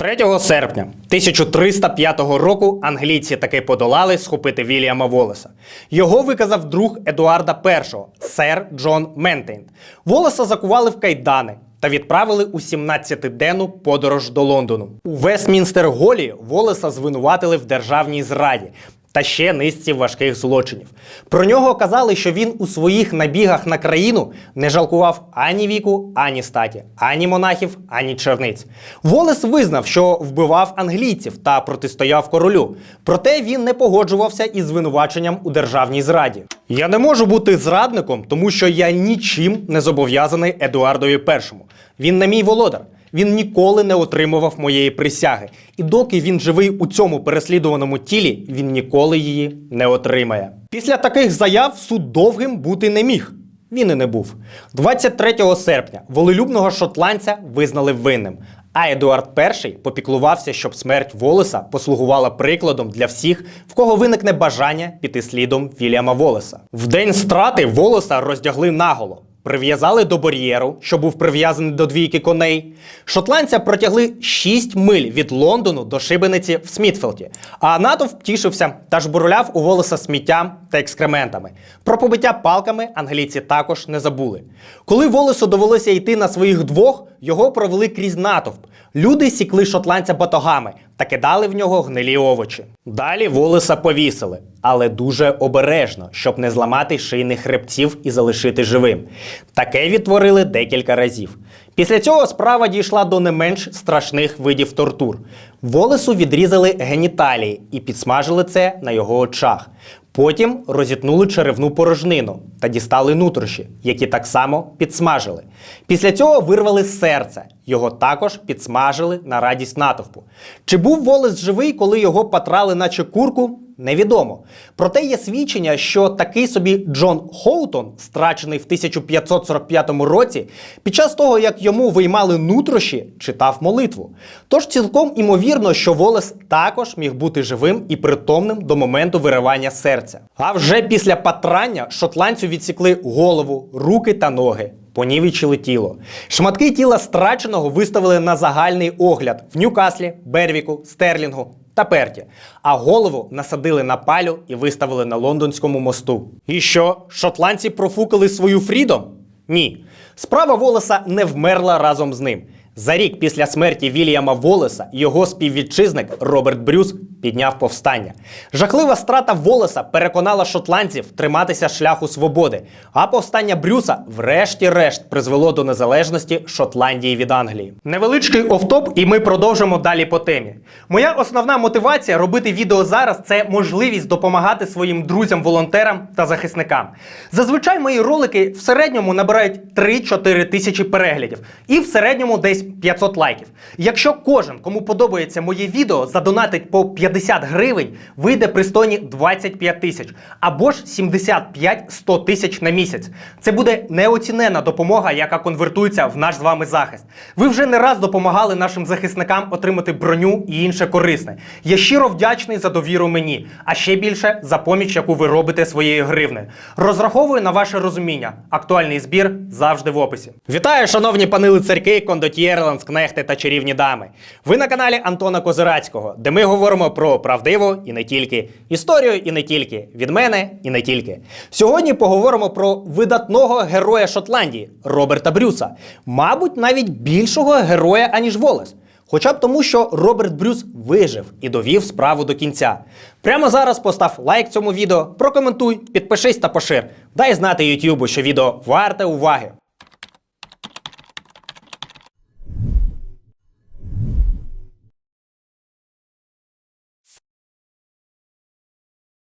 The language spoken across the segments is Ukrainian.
3 серпня 1305 року англійці таки подолали схопити Вільяма Волеса. Його виказав друг Едуарда І, сер Джон Ментейн. Волеса закували в кайдани та відправили у 17-денну подорож до Лондону. У Вестмінстер Голі Волеса звинуватили в державній зраді. Та ще низці важких злочинів. Про нього казали, що він у своїх набігах на країну не жалкував ані віку, ані статі, ані монахів, ані черниць. Волес визнав, що вбивав англійців та протистояв королю. Проте він не погоджувався із звинуваченням у державній зраді. Я не можу бути зрадником, тому що я нічим не зобов'язаний Едуардові І. Він не мій володар. Він ніколи не отримував моєї присяги. І доки він живий у цьому переслідуваному тілі, він ніколи її не отримає. Після таких заяв суд довгим бути не міг. Він і не був. 23 серпня волелюбного шотландця визнали винним. А Едуард І попіклувався, щоб смерть Волеса послугувала прикладом для всіх, в кого виникне бажання піти слідом Вільяма Волеса. В день страти Волеса роздягли наголо. Прив'язали до бар'єру, що був прив'язаний до двійки коней. Шотландця протягли 6 миль від Лондону до шибениці в Смітфілді. А натовп тішився та жбурляв у волоса сміттям та екскрементами. Про побиття палками англійці також не забули. Коли волосу довелося йти на своїх двох, його провели крізь натовп. Люди сікли шотландця батогами та кидали в нього гнилі овочі. Далі волоса повісили, але дуже обережно, щоб не зламати шийних хребців і залишити живим. Таке відтворили декілька разів. Після цього справа дійшла до не менш страшних видів тортур. Волесу відрізали геніталії і підсмажили це на його очах. Потім розітнули черевну порожнину та дістали нутрощі, які так само підсмажили. Після цього вирвали серце. Його також підсмажили на радість натовпу. Чи був Волес живий, коли його патрали, наче курку? Невідомо. Проте є свідчення, що такий собі Джон Хоутон, страчений в 1545 році, під час того, як йому виймали нутрощі, читав молитву. Тож цілком імовірно, що Волес також міг бути живим і притомним до моменту виривання серця. А вже після патрання шотландцю відсікли голову, руки та ноги. Понівечили тіло. Шматки тіла страченого виставили на загальний огляд в Ньюкаслі, Бервіку, Стерлінгу та Перті, а голову насадили на палю і виставили на лондонському мосту. І що, шотландці профукали свою фрідом? Ні. Справа волоса не вмерла разом з ним. За рік після смерті Вільяма Волеса його співвітчизник Роберт Брюс підняв повстання. Жахлива страта Волеса переконала шотландців триматися шляху свободи, а повстання Брюса, врешті-решт, призвело до незалежності Шотландії від Англії. Невеличкий офтоп, і ми продовжимо далі по темі. Моя основна мотивація робити відео зараз це можливість допомагати своїм друзям-волонтерам та захисникам. Зазвичай мої ролики в середньому набирають 3-4 тисячі переглядів, і в середньому десь 500 лайків. Якщо кожен, кому подобається моє відео, задонатить по 50 гривень, вийде пристойні 25 тисяч або ж 75-100 тисяч на місяць. Це буде неоцінена допомога, яка конвертується в наш з вами захист. Ви вже не раз допомагали нашим захисникам отримати броню і інше корисне. Я щиро вдячний за довіру мені, а ще більше за поміч, яку ви робите своєю гривнею. Розраховую на ваше розуміння. Актуальний збір завжди в описі. Вітаю, шановні пани лицарки, кондотьєри, ланскнехти та чарівні дами. Ви на каналі Антона Козирацького, де ми говоримо про правдиву і не тільки історію, і не тільки від мене, і не тільки. Сьогодні поговоримо про видатного героя Шотландії Роберта Брюса, мабуть, навіть більшого героя аніж Волес. Хоча б тому, що Роберт Брюс вижив і довів справу до кінця. Прямо зараз постав лайк цьому відео, прокоментуй, підпишись та пошир. Дай знати Ютубу, що відео варте уваги.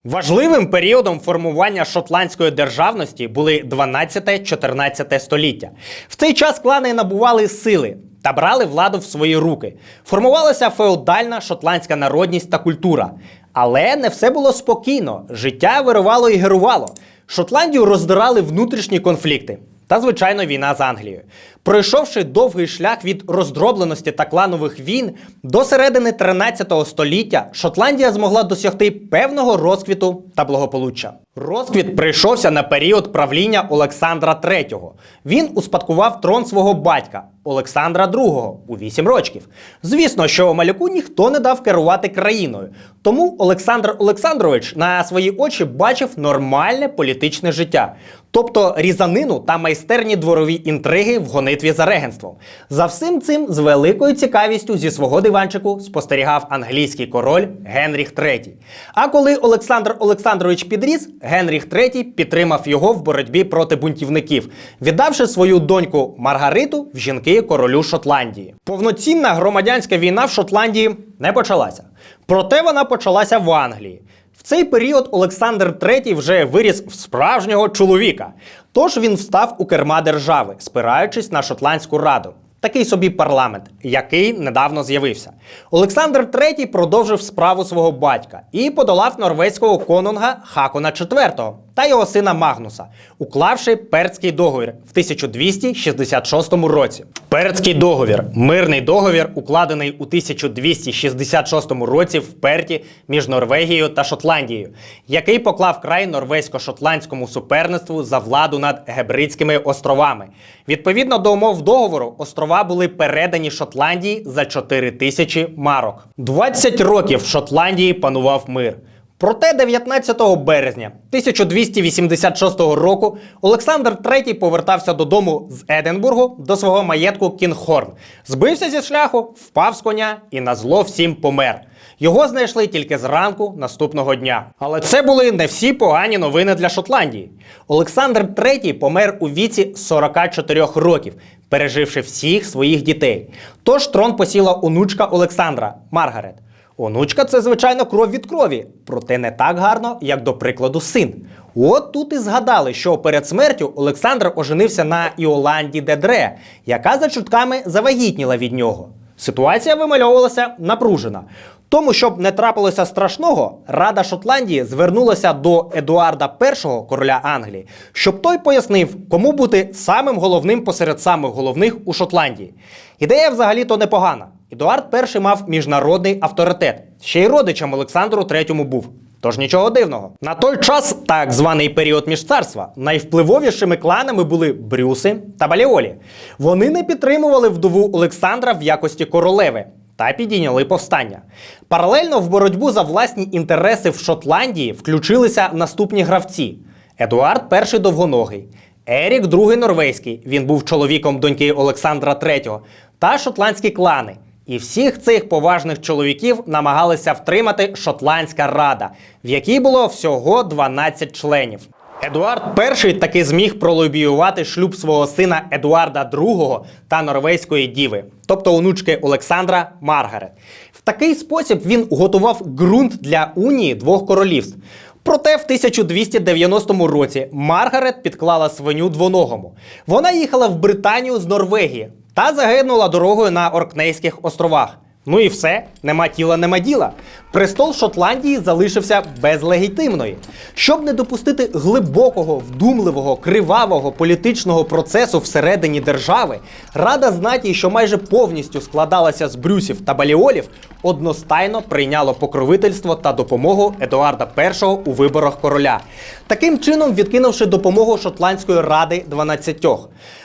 Важливим періодом формування шотландської державності були 12-14 століття. В цей час клани набували сили та брали владу в свої руки. Формувалася феодальна шотландська народність та культура. Але не все було спокійно. Життя вирувало і герувало. Шотландію роздирали внутрішні конфлікти. Та, звичайно, війна з Англією. Пройшовши довгий шлях від роздробленості та кланових війн, до середини 13 століття Шотландія змогла досягти певного розквіту та благополуччя. Розквіт прийшовся на період правління Олександра III. Він успадкував трон свого батька Олександра II у 8 років. Звісно, що малюку ніхто не дав керувати країною. Тому Олександр Олександрович на свої очі бачив нормальне політичне життя, тобто різанину та майстерні дворові інтриги в гонитві за регенством. За всім цим з великою цікавістю зі свого диванчику спостерігав англійський король Генріх III. А коли Олександр Олександрович підріс, Генріх III підтримав його в боротьбі проти бунтівників, віддавши свою доньку Маргариту в жінки королю Шотландії. Повноцінна громадянська війна в Шотландії не почалася. Проте вона почалася в Англії. В цей період Олександр III вже виріс в справжнього чоловіка. Тож він встав у керма держави, спираючись на Шотландську раду. Такий собі парламент, який недавно з'явився. Олександр III продовжив справу свого батька і подолав норвезького конунга Хакона IV та його сина Магнуса, уклавши Перцький договір в 1266 році. Перцький договір мирний договір, укладений у 1266 році в Перті між Норвегією та Шотландією, який поклав край норвезько-шотландському суперництву за владу над Гебридськими островами. Відповідно до умов договору, острова були передані Шотландії за 4 тисячі марок. 20 років в Шотландії панував мир. Проте 19 березня 1286 року Олександр III повертався додому з Единбургу до свого маєтку Кінгхорн. Збився зі шляху, впав з коня і на зло всім помер. Його знайшли тільки зранку наступного дня. Але це були не всі погані новини для Шотландії. Олександр III помер у віці 44 років, переживши всіх своїх дітей. Тож трон посіла онучка Олександра Маргарет. Онучка це, звичайно, кров від крові, проте не так гарно, як до прикладу, син. От тут і згадали, що перед смертю Олександр оженився на Іоланді Дедре, яка за чутками завагітніла від нього. Ситуація вимальовувалася напружена. Тому, щоб не трапилося страшного, Рада Шотландії звернулася до Едуарда І, короля Англії, щоб той пояснив, кому бути самим головним посеред самих головних у Шотландії. Ідея взагалі-то непогана. Едуард І мав міжнародний авторитет. Ще й родичем Олександру III був. Тож нічого дивного. На той час, так званий період міжцарства, найвпливовішими кланами були Брюси та Баліолі. Вони не підтримували вдову Олександра в якості королеви та підійняли повстання. Паралельно в боротьбу за власні інтереси в Шотландії включилися наступні гравці: Едуард І довгоногий, Ерік II Норвезький. Він був чоловіком доньки Олександра III, та шотландські клани. І всіх цих поважних чоловіків намагалися втримати Шотландська рада, в якій було всього 12 членів. Едуард І таки зміг пролобіювати шлюб свого сина Едуарда II та норвезької діви, тобто онучки Олександра Маргарет. В такий спосіб він готував ґрунт для унії двох королівств. Проте в 1290 році Маргарет підклала свиню двоногому. Вона їхала в Британію з Норвегії та загинула дорогою на Оркнейських островах. Ну і все, нема тіла, нема діла. Престол Шотландії залишився без легітимної. Щоб не допустити глибокого, вдумливого, кривавого політичного процесу всередині держави, Рада знаті, що майже повністю складалася з брюсів та баліолів, одностайно прийняло покровительство та допомогу Едуарда І у виборах короля, таким чином відкинувши допомогу Шотландської ради 12.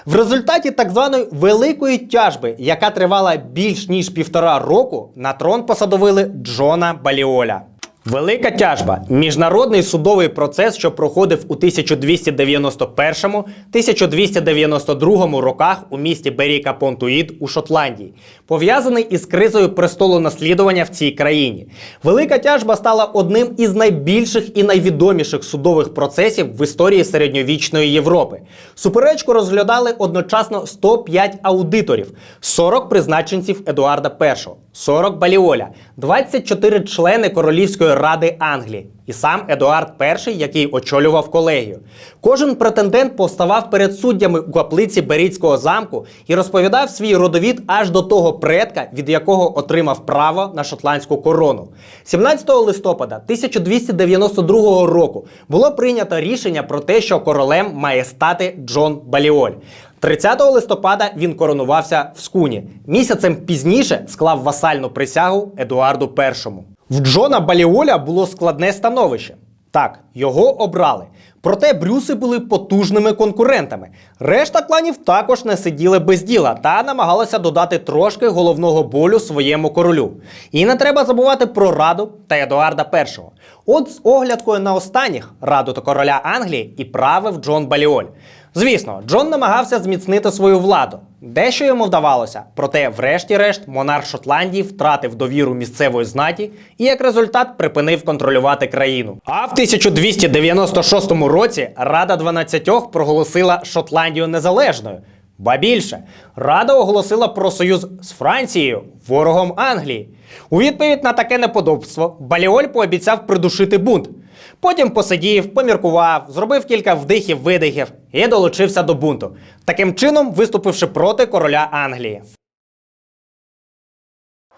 В результаті так званої великої тяжби, яка тривала більш ніж півтора року, на трон посадовили Джона Баліоля. Велика тяжба міжнародний судовий процес, що проходив у 1291-1292 роках у місті Беріка Понтуїд у Шотландії, пов'язаний із кризою престолу наслідування в цій країні. Велика тяжба стала одним із найбільших і найвідоміших судових процесів в історії середньовічної Європи. Суперечку розглядали одночасно 105 аудиторів, 40 призначенців Едуарда І, 40 Баліоля, 24 члени Королівської ради Англії і сам Едуард І, який очолював колегію. Кожен претендент повставав перед суддями у каплиці Беріцького замку і розповідав свій родовід аж до того предка, від якого отримав право на шотландську корону. 17 листопада 1292 року було прийнято рішення про те, що королем має стати Джон Баліоль. 30 листопада він коронувався в Скуні. Місяцем пізніше склав васальну присягу Едуарду І. В Джона Баліоля було складне становище. Так, його обрали. Проте Брюси були потужними конкурентами. Решта кланів також не сиділи без діла та намагалися додати трошки головного болю своєму королю. І не треба забувати про Раду та Едуарда І. От з оглядкою на останніх раду та короля Англії і правив Джон Баліоль. Звісно, Джон намагався зміцнити свою владу. Дещо йому вдавалося, проте, врешті-решт, монарх Шотландії втратив довіру місцевої знаті і як результат припинив контролювати країну. А в 1296 році Рада 12 проголосила Шотландію незалежною. Ба більше, Рада оголосила про союз з Францією, ворогом Англії. У відповідь на таке неподобство Баліоль пообіцяв придушити бунт. Потім посидів, поміркував, зробив кілька вдихів-видихів і долучився до бунту, таким чином виступивши проти короля Англії.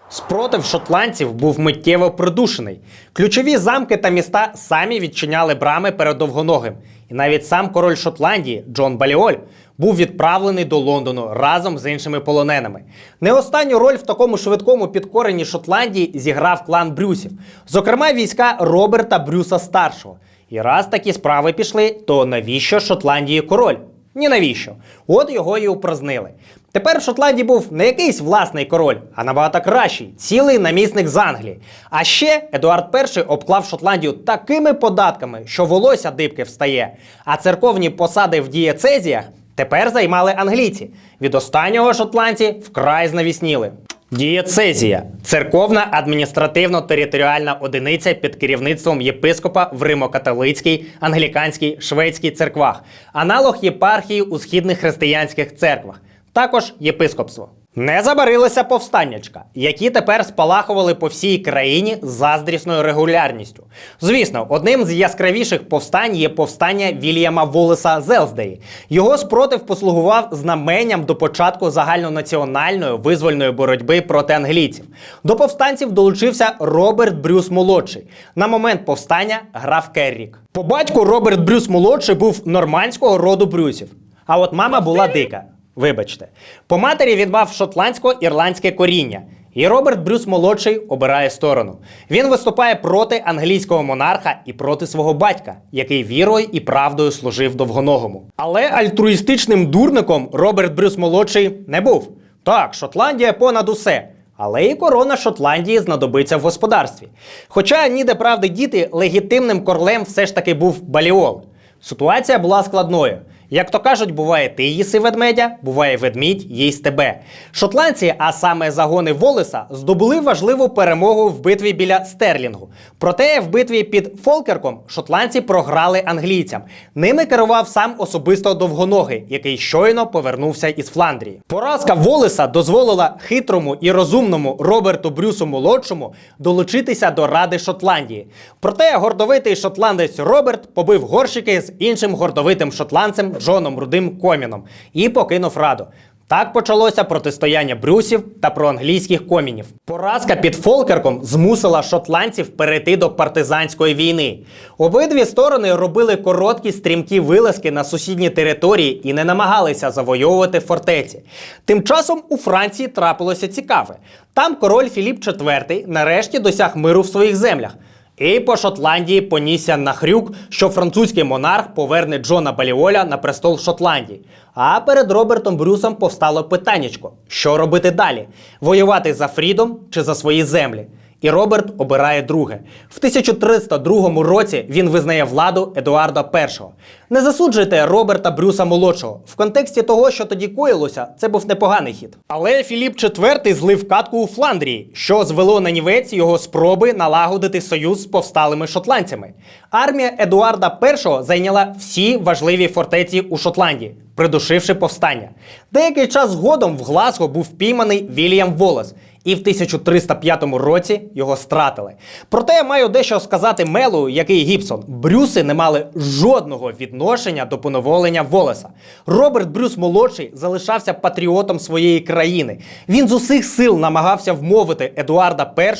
Спротив шотландців був миттєво придушений. Ключові замки та міста самі відчиняли брами перед довгоногим. І навіть сам король Шотландії Джон Баліоль був відправлений до Лондону разом з іншими полоненими. Не останню роль в такому швидкому підкоренні Шотландії зіграв клан Брюсів, зокрема війська Роберта Брюса старшого. І раз такі справи пішли, то навіщо Шотландії король? Ні навіщо. От його і упразнили. Тепер в Шотландії був не якийсь власний король, а набагато кращий цілий намісник з Англії. А ще Едуард І обклав Шотландію такими податками, що волосся дибки встає. А церковні посади в дієцезіях тепер займали англійці. Від останнього шотландці вкрай знавісніли. Дієцезія церковна адміністративно-територіальна одиниця під керівництвом єпископа в Римо-католицькій, англіканській, шведській церквах, аналог єпархії у східних християнських церквах, також єпископство. Не забарилися повстаннячка, які тепер спалахували по всій країні з заздрісною регулярністю. Звісно, одним з яскравіших повстань є повстання Вільяма Волеса Зелсдеї. Його спротив послугував знаменням до початку загальнонаціональної визвольної боротьби проти англійців. До повстанців долучився Роберт Брюс молодший. На момент повстання граф Керрік. По батьку Роберт Брюс молодший був нормандського роду Брюсів. А от мама була дика. Вибачте, по матері він мав шотландсько-ірландське коріння. І Роберт Брюс молодший обирає сторону. Він виступає проти англійського монарха і проти свого батька, який вірою і правдою служив довгоногому. Але альтруїстичним дурником Роберт Брюс молодший не був. Так, Шотландія понад усе. Але і корона Шотландії знадобиться в господарстві. Хоча ніде правди діти, легітимним королем все ж таки був Баліол. Ситуація була складною. Як то кажуть, буває ти їси ведмедя, буває ведмідь їсть тебе. Шотландці, а саме загони Волеса, здобули важливу перемогу в битві біля Стерлінгу. Проте в битві під Фолкерком шотландці програли англійцям. Ними керував сам особисто довгоногий, який щойно повернувся із Фландрії. Поразка Волеса дозволила хитрому і розумному Роберту Брюсу молодшому долучитися до Ради Шотландії. Проте гордовитий шотландець Роберт побив горщики з іншим гордовитим шотландцем Джоном Рудим Коміном і покинув раду. Так почалося протистояння брюсів та проанглійських комінів. Поразка під Фолкерком змусила шотландців перейти до партизанської війни. Обидві сторони робили короткі стрімкі вилазки на сусідні території і не намагалися завойовувати фортеці. Тим часом у Франції трапилося цікаве. Там король Філіп IV нарешті досяг миру в своїх землях. І по Шотландії понісся на хрюк, що французький монарх поверне Джона Баліоля на престол Шотландії. А перед Робертом Брюсом повстало питаннячко: що робити далі? Воювати за Фрідом чи за свої землі? І Роберт обирає друге. В 1302 році він визнає владу Едуарда І. Не засуджуйте Роберта Брюса молодшого. В контексті того, що тоді коїлося, це був непоганий хід. Але Філіп IV злив катку у Фландрії, що звело на нівець його спроби налагодити союз з повсталими шотландцями. Армія Едуарда І зайняла всі важливі фортеці у Шотландії придушивши повстання. Деякий час згодом в Глазго був впійманий Вільям Волес, і в 1305 році його стратили. Проте я маю дещо сказати Мелу, який Гібсон. Брюси не мали жодного відношення до поневолення Волеса. Роберт Брюс молодший залишався патріотом своєї країни. Він з усіх сил намагався вмовити Едуарда І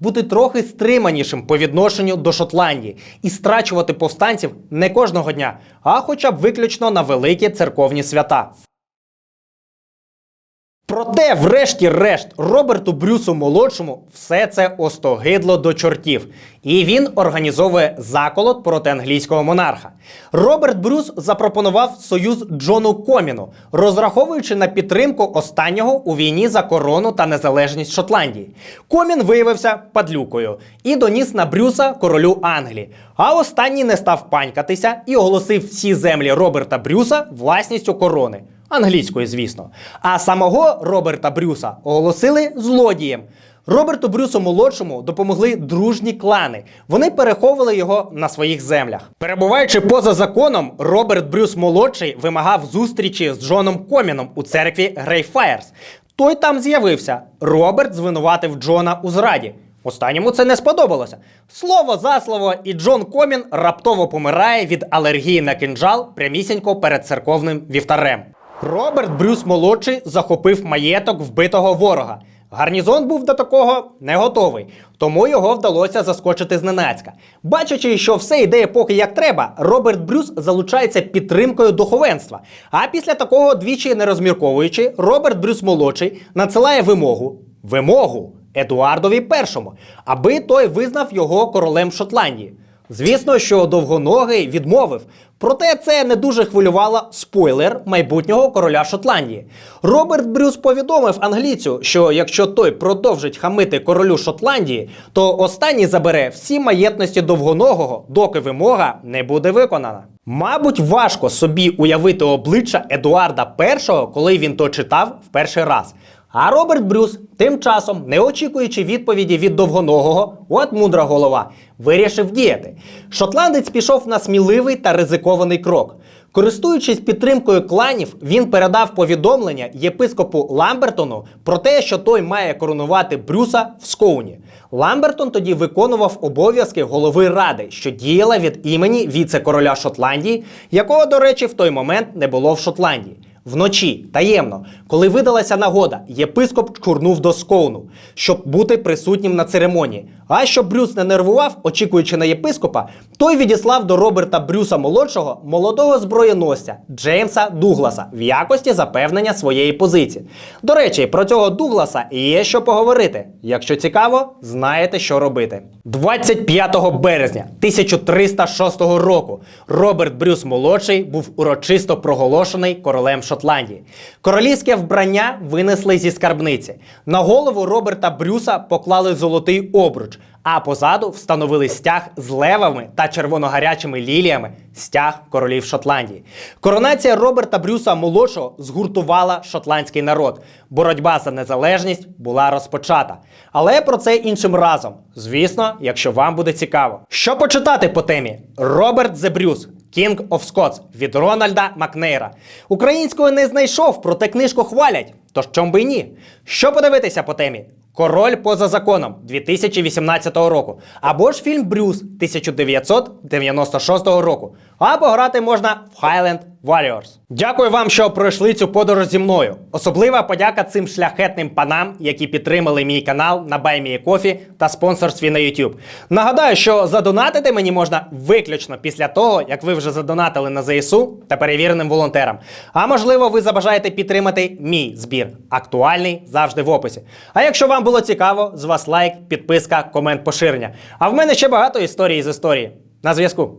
бути трохи стриманішим по відношенню до Шотландії і страчувати повстанців не кожного дня, а хоча б виключно на великі церковні свята. Проте, врешті-решт, Роберту Брюсу молодшому все це остогидло до чортів, і він організовує заколот проти англійського монарха. Роберт Брюс запропонував союз Джону Коміну, розраховуючи на підтримку останнього у війні за корону та незалежність Шотландії. Комін виявився падлюкою і доніс на Брюса королю Англії. А останній не став панькатися і оголосив всі землі Роберта Брюса власністю корони. Англійською, звісно. А самого Роберта Брюса оголосили злодієм. Роберту Брюсу молодшому допомогли дружні клани. Вони переховували його на своїх землях. Перебуваючи поза законом, Роберт Брюс молодший вимагав зустрічі з Джоном Коміном у церкві Грейфаєрс. Той там з'явився. Роберт звинуватив Джона у зраді. Останньому це не сподобалося. Слово за слово, і Джон Комін раптово помирає від алергії на кинджал прямісінько перед церковним вівтарем. Роберт Брюс молодший захопив маєток вбитого ворога. Гарнізон був до такого не готовий, тому його вдалося заскочити зненацька. Бачачи, що все йде поки як треба, Роберт Брюс залучається підтримкою духовенства. А після такого, двічі не розмірковуючи, Роберт Брюс молодший надсилає вимогу. Вимогу Едуардові І, аби той визнав його королем Шотландії. Звісно, що довгоногий відмовив. Проте це не дуже хвилювало спойлер майбутнього короля Шотландії. Роберт Брюс повідомив англійцю, що якщо той продовжить хамити королю Шотландії, то останній забере всі маєтності довгоногого, доки вимога не буде виконана. Мабуть, важко собі уявити обличчя Едуарда І, коли він то читав в перший раз. А Роберт Брюс, тим часом, не очікуючи відповіді від довгоногого, от мудра голова, вирішив діяти. Шотландець пішов на сміливий та ризикований крок. Користуючись підтримкою кланів, він передав повідомлення єпископу Ламбертону про те, що той має коронувати Брюса в Скоуні. Ламбертон тоді виконував обов'язки голови ради, що діяла від імені віце-короля Шотландії, якого, до речі, в той момент не було в Шотландії. Вночі, таємно, коли видалася нагода, єпископ чкурнув до Скоуну, щоб бути присутнім на церемонії. А щоб Брюс не нервував, очікуючи на єпископа, той відіслав до Роберта Брюса молодшого молодого зброєносця Джеймса Дугласа в якості запевнення своєї позиції. До речі, про цього Дугласа є що поговорити. Якщо цікаво, знаєте, що робити. 25 березня 1306 року Роберт Брюс молодший був урочисто проголошений королем Шотландії. Королівське вбрання винесли зі скарбниці. На голову Роберта Брюса поклали золотий обруч, а позаду встановили стяг з левами та червоногарячими ліліями стяг королів Шотландії. Коронація Роберта Брюса молодшого згуртувала шотландський народ. Боротьба за незалежність була розпочата. Але про це іншим разом. Звісно, якщо вам буде цікаво. Що почитати по темі? Роберт Зе Брюс. King of Scots від Рональда Макнейра. Українською не знайшов, проте книжку хвалять. Тож чом би й ні? Що подивитися по темі? Король поза законом 2018 року. Або ж фільм Брюс 1996 року. Або грати можна в Highland Warriors. Дякую вам, що пройшли цю подорож зі мною. Особлива подяка цим шляхетним панам, які підтримали мій канал на BuyMeACoffee та спонсорстві на YouTube. Нагадаю, що задонатити мені можна виключно після того, як ви вже задонатили на ЗСУ та перевіреним волонтерам. А можливо, ви забажаєте підтримати мій збір. Актуальний завжди в описі. А якщо вам було цікаво, з вас лайк, підписка, комент, поширення. А в мене ще багато історій з історії. На зв'язку.